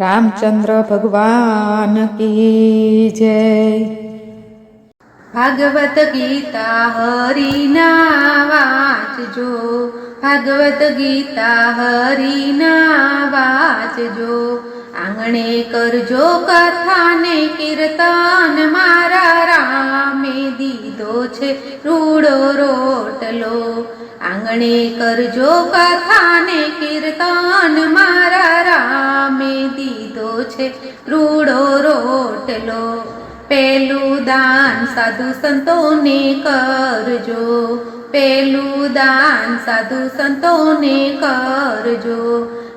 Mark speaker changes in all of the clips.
Speaker 1: રામચંદ્ર ભગવાન કી જય.
Speaker 2: ભાગવત ગીતા હરિના વાંચજો. ભાગવત ગીતા હરિના વાંચજો. આંગણે કરજો કથાને કીર્તન મારા રામે દીધો છે રૂડો રોટલો. આંગણે કરજો કથાને કીર્તન, મારા રામે દીધો છે રૂડો રોટલો. પેલું દાન સાધુ સંતોને કરજો, પેલું દાન સાધુ સંતોને કરજો.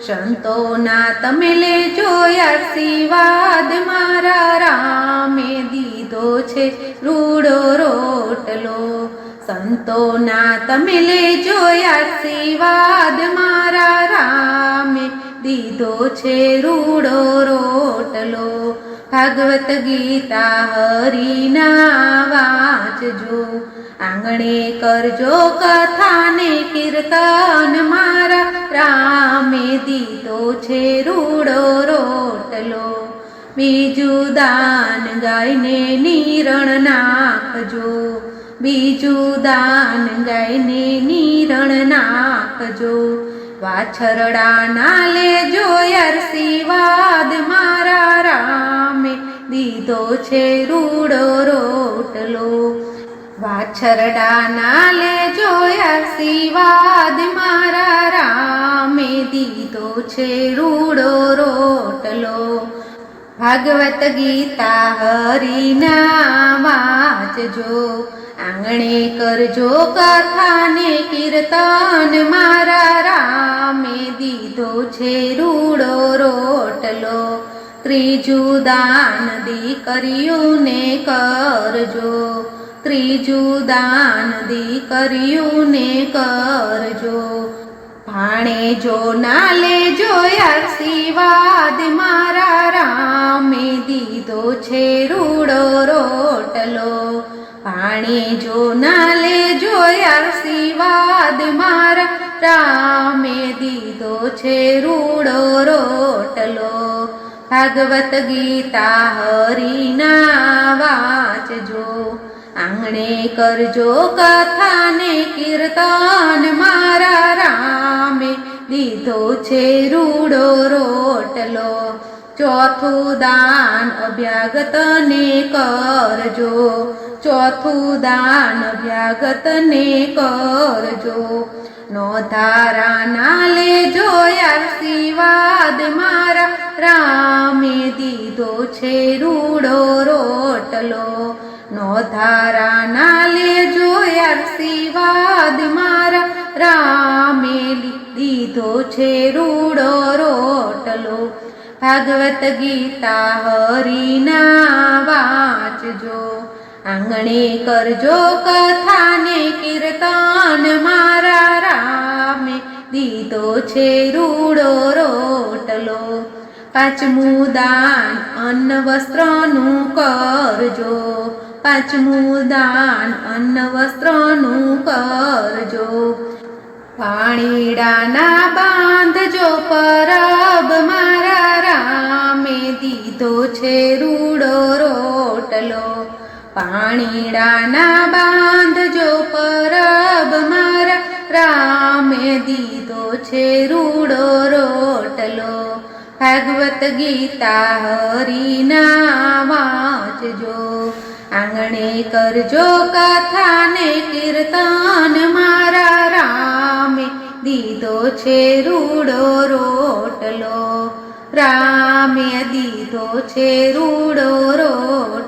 Speaker 2: સંતોના તમે લેજો આશીર્વાદ મારા રામે દીધો છે રૂડો રોટલો. સંતોના તમે લેજો આશીર્વાદ મારા રામે. દીધો છે રૂડો રોટલો. ભાગવત ગીતા હરિના વાંચજો. આંગણે કરજો કથાને કીર્તન મારા રામે. દીધો છે રૂડો રોટલો. બીજું દાન ગાયને નિરણ નાખજો. બીજું દાન ગાયને નિરણ નાખજો. વાછરડા ના લેજો આશીર્વાદ મારા રામે. દીધો છે રૂડો રોટલો. વાછરડા ના લેજો આશીર્વાદ મારા રામે. દીધો છે રૂડો રોટલો. ભાગવત ગીતા હરિના વાંચજો, આંગણે કરજો કથાને કીર્તન. મારા રામે દીધો છે રૂડો રોટલો. ત્રીજું દાન દીકરીઓને કરજો. ત્રીજું દાન દીકરીઓને કરજો. ભાણે જો ના લેજો આશીર્વાદ મારા રામે દીધો છે આશીર્વાદ મારા, રામે દીધો છે રૂડો રોટલો. ભાગવત ગીતા હરિના વાંચજો. આંગણે કરજો કથાને કીર્તન. મારા રામે દીધો છે રૂડો રોટલો. ચોથું દાન અભ્યાગતને કરજો. ચોથું દાન વ્યાગતને કરજો. નો ધારા ના લેજો શિવાદ મારા. રામે દીધો છે રૂડો રોટલો. નો ધારા ના લેજો આશીર્વાદ મારા. રામે દીધો છે રૂડો રોટલો. ભાગવત ગીતા હરિના વાંચજો. આંગણે કરજો કથાને કીર્તન મારા રામે. દીધો છે રૂડો રોટલો. પાંચમું દાન અન્ન વસ્ત્રનું કરજો. પાંચમું દાન અન્ન વસ્ત્રનું કરજો. પાણીડાના બાંધજો પરબ મારા રામે. દીધો છે રૂડો રોટલો. પાણીડાના બાંધજો પરબ મારા. રામે દીધો છે રૂડો રોટલો. ભાગવત ગીતા હરિના વાંચજો. આંગણે કરજો કથાને કીર્તન મારા. રામે દીધો છે રૂડો રોટલો. રામે દીધો છે રૂડો રોટલો.